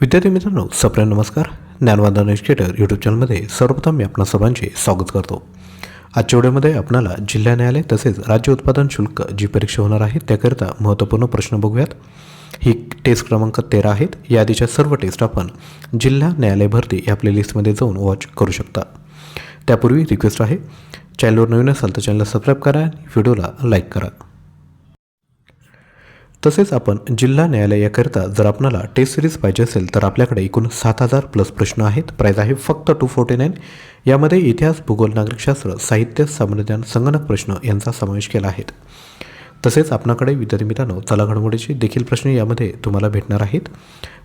विद्यार्थी मित्रांनो सप्रे नमस्कार. ज्ञानवादन एज्युकेटर यूट्यूब चॅनलमध्ये सर्वप्रथम मी आपणा सर्वांचे स्वागत करतो. आजच्या व्हिडिओमध्ये आपणाला जिल्हा न्यायालय तसेच राज्य उत्पादन शुल्क जी परीक्षा होणार आहे त्याकरिता महत्त्वपूर्ण प्रश्न बघूयात. ही टेस्ट क्रमांक तेरा आहेत. या आधीच्या सर्व टेस्ट आपण जिल्हा न्यायालय भरती या प्लेलिस्टमध्ये जाऊन वॉच करू शकता. त्यापूर्वी रिक्वेस्ट आहे चॅनलवर नवीन असाल तर चॅनलला सबस्क्राईब करा आणि व्हिडिओला लाईक करा. तसेच आपण जिल्हा न्यायालयाकरिता जर आपणाला टेस्ट सिरीज पाहिजे असेल तर आपल्याकडे एकूण सात हजार प्लस प्रश्न आहेत. प्राईज आहे फक्त टू फोर्टी नाईन यामध्ये इतिहास भूगोल नागरिकशास्त्र साहित्य सामान्यज्ञान संगणक प्रश्न यांचा समावेश केला आहे. तसेच आपणाकडे विद्यार्थी मित्रांनो चला घडमोडीचे देखील प्रश्न यामध्ये तुम्हाला भेटणार आहेत.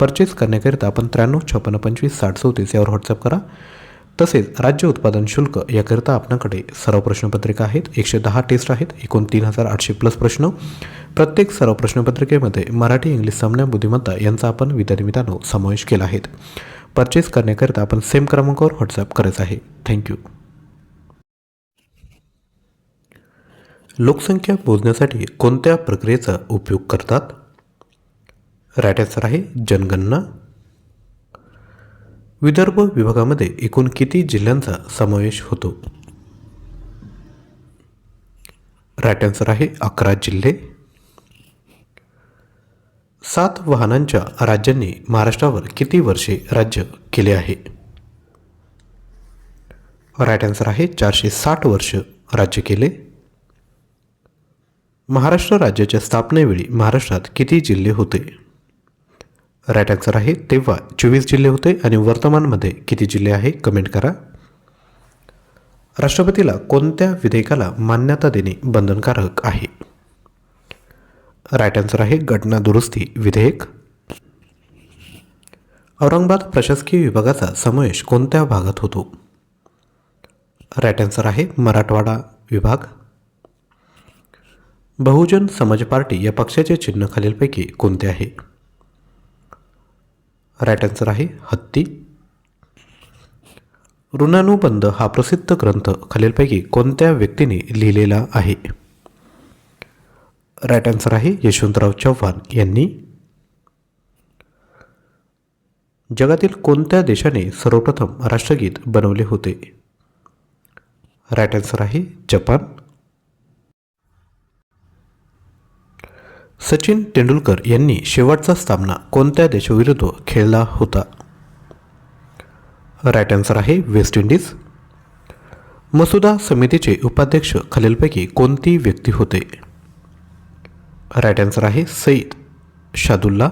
परचेस करण्याकरिता आपण त्र्याण्णव छप्पन्न पंचवीस साठ चौतीस यावर व्हॉट्सअप करा. तसेच राज्य उत्पादन शुल्क याकरिता आपणाकडे सर्व प्रश्नपत्रिका आहेत. एकशे दहा टेस्ट आहेत. एकूण तीन हजार आठशे प्लस प्रश्न. प्रत्येक सर्व प्रश्नपत्रिकेमध्ये मराठी इंग्लिश सामना बुद्धिमत्ता यांचा आपण विद्यार्थी समावेश केला आहे. परचेस करण्याकरिता आपण सेम क्रमांकावर व्हॉट्सअप करत आहे. थँक्यू लोकसंख्या मोजण्यासाठी कोणत्या प्रक्रियेचा उपयोग करतात? राईट आन्सर आहे जनगणना. विदर्भ विभागामध्ये एकूण किती जिल्ह्यांचा समावेश होतो? राईट आन्सर आहे अकरा जिल्हे. सात वाहनांच्या राज्यांनी महाराष्ट्रावर किती वर्षे राज्य केले आहे? राईट आन्सर आहे चारशे साठ वर्ष राज्य केले. महाराष्ट्र राज्याच्या स्थापनेवेळी महाराष्ट्रात किती जिल्हे होते? राईट आन्सर आहे तेव्हा चोवीस जिल्हे होते आणि वर्तमानमध्ये किती जिल्हे आहे कमेंट करा. राष्ट्रपतीला कोणत्या विधेयकाला मान्यता देणे बंधनकारक आहे? राईट आन्सर आहे घटना दुरुस्ती विधेयक. औरंगाबाद प्रशासकीय विभागाचा समावेश कोणत्या भागात होतो? राईट आन्सर आहे मराठवाडा विभाग. बहुजन समाज पार्टी या पक्षाचे चिन्ह खालीलपैकी कोणते आहे? राईट आन्सर आहे हत्ती. ऋणानुबंध हा प्रसिद्ध ग्रंथ खालीलपैकी कोणत्या व्यक्तीने लिहिलेला आहे? राईट आन्सर आहे यशवंतराव चव्हाण यांनी. जगातील कोणत्या देशाने सर्वप्रथम राष्ट्रगीत बनवले होते? राईट आन्सर आहे जपान. सचिन तेंडुलकर यांनी शेवटचा सामना कोणत्या देशाविरुद्ध खेळला होता? राईट आन्सर आहे वेस्ट इंडिज मसुदा समितीचे उपाध्यक्ष खालीलपैकी कोणती व्यक्ती होते? राईट आन्सर आहे सईद शादुल्ला.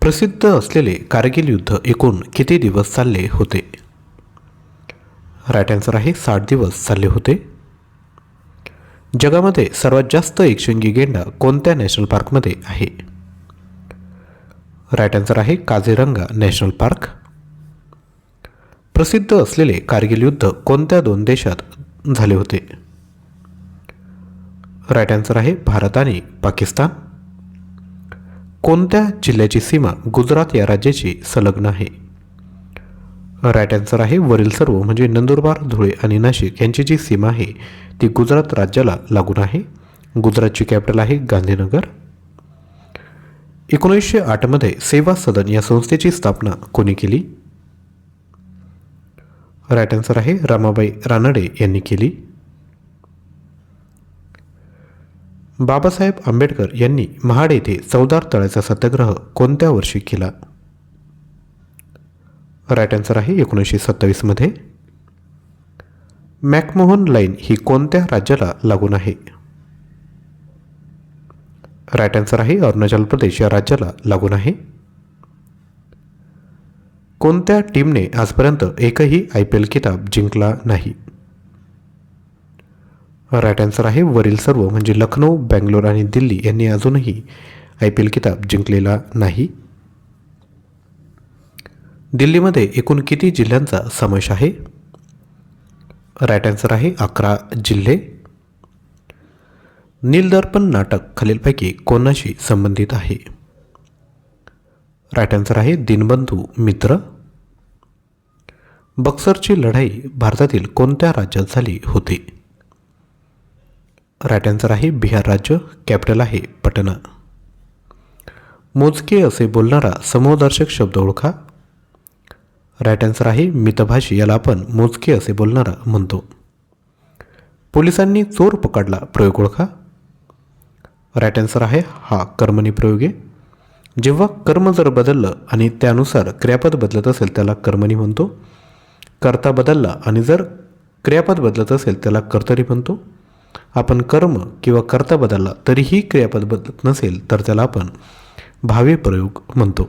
प्रसिद्ध असलेले कारगिल युद्ध एकूण किती दिवस चालले होते? राईट आन्सर आहे साठ दिवस चालले होते. जगामध्ये सर्वात जास्त एकशिंगी गेंडा कोणत्या नॅशनल पार्कमध्ये आहे? राईट आन्सर आहे काझीरंगा नॅशनल पार्क. प्रसिद्ध असलेले कारगिल युद्ध कोणत्या दोन देशात झाले होते? राईट आन्सर आहे भारत आणि पाकिस्तान. कोणत्या जिल्ह्याची सीमा गुजरात या राज्याची संलग्न आहे? राईट आन्सर आहे वरील सर्व म्हणजे नंदुरबार धुळे आणि नाशिक यांची जी सीमा आहे ती गुजरात राज्याला लागून आहे. गुजरातची कॅपिटल आहे गांधीनगर. एकोणीसशे आठमध्ये सेवा सदन या संस्थेची स्थापना कोणी केली? राईट आन्सर आहे रामाबाई रानडे यांनी केली. बाबासाहेब आंबेडकर यांनी महाड येथे चौदार तळ्याचा सत्याग्रह कोणत्या वर्षी केला? राईट आन्सर आहे एकोणीसशे सत्तावीसमध्ये मॅकमोहन लाईन ही कोणत्या राज्याला लागून आहे? राईट आन्सर आहे अरुणाचल प्रदेश या राज्याला लागून आहे. कोणत्या टीमने आजपर्यंत एकही आय पी एल किताब जिंकला नाही? राईट आन्सर आहे वरील सर्व म्हणजे लखनौ बँगलोर आणि दिल्ली यांनी अजूनही आय पी एल किताब जिंकलेला नाही. दिल्लीमध्ये एकूण किती जिल्ह्यांचा समावेश आहे? राईट आन्सर आहे अकरा जिल्हे. नीलदर्पण नाटक खालीलपैकी कोणाशी संबंधित आहे? राईट आन्सर आहे दिनबंधू मित्र. बक्सरची लढाई भारतातील कोणत्या राज्यात झाली होती? राईट आन्सर आहे बिहार राज्य कॅपिटल आहे पटना. मोजके असे बोलणारा समूहदर्शक शब्द ओळखा. राईट आन्सर आहे मितभाषी याला आपण मोजके असे बोलणारा म्हणतो. पोलिसांनी चोर पकडला प्रयोग ओळखा. राईट आन्सर आहे हा कर्मणी प्रयोग. आहे जेव्हा कर्म जर बदललं आणि त्यानुसार क्रियापद बदलत असेल त्याला कर्मणी म्हणतो. कर्ता बदलला आणि जर क्रियापद बदलत असेल त्याला कर्तरी म्हणतो. आपण कर्म किंवा कर्ता बदलला तरीही क्रियापद बदलत नसेल तर त्याला आपण भावी प्रयोग म्हणतो.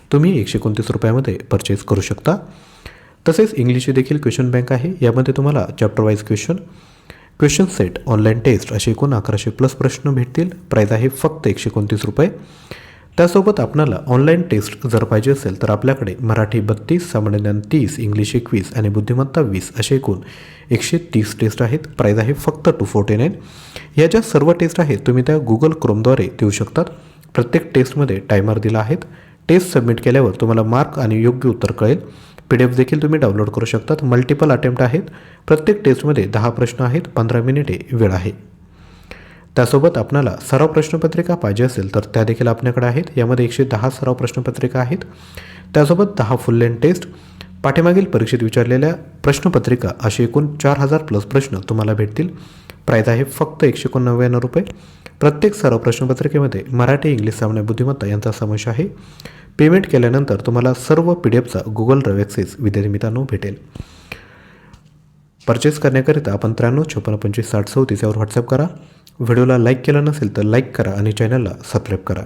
तुम्ही एकशे एकोणतीस रुपयामध्ये परचेस करू शकता. तसेच इंग्लिशची देखील क्वेश्चन बँक आहे. यामध्ये तुम्हाला chapter wise question question set online test असे एकूण अकराशे प्लस प्रश्न भेटतील. प्राईज आहे फक्त एकशे एकोणतीस रुपये. त्यासोबत आपणाला ऑनलाईन टेस्ट जर पाहिजे असेल तर आपल्याकडे मराठी बत्तीस सामान्य ज्ञान तीस इंग्लिश एकवीस आणि बुद्धिमत्ता वीस असे एकूण एकशे तीस टेस्ट आहेत. प्राईज आहे फक्त टू फोर्टी नाईन या ज्या सर्व टेस्ट आहेत तुम्ही त्या गुगल क्रोमद्वारे देऊ शकतात. प्रत्येक टेस्टमध्ये टायमर दिला आहेत टेस्ट सबमिट केल्यावर तुम्हाला मार्क आणि योग्य उत्तर कळेल. पी डी एफ देखील तुम्ही डाउनलोड करू शकतात मल्टिपल अटेम्प्ट आहेत. प्रत्येक टेस्टमध्ये दहा प्रश्न आहेत. पंधरा मिनिटे वेळ आहे. त्यासोबत आपणाला सराव प्रश्नपत्रिका पाहिजे असेल तर त्या देखील आपल्याकडे आहेत. यामध्ये एकशे दहा सराव प्रश्नपत्रिका आहेत. त्यासोबत दहा फुल लेन टेस्ट पाठीमागील परीक्षेत विचारलेल्या प्रश्नपत्रिका असे एकूण चार हजार प्लस प्रश्न तुम्हाला भेटतील. प्राईज आहे फक्त एकशे एकोणनव्याण्णव रुपये. प्रत्येक सराव प्रश्नपत्रिकेमध्ये मराठी इंग्लिश सामान्य बुद्धिमत्ता यांचा समावेश आहे. पेमेंट केल्यानंतर तुम्हाला सर्व पी डी एफचा गुगल ड्राईव्ह ॲक्सेस विद्यार्थी मित्रांनो भेटेल. परचेस करण्याकरिता आपण त्र्याण्णव छप्पन्न पंचवीस साठ चौतीस यावर व्हॉट्सअप करा. व्हिडिओला लाईक केला नसेल तर लाईक करा आणि चॅनलला सबस्क्राईब करा.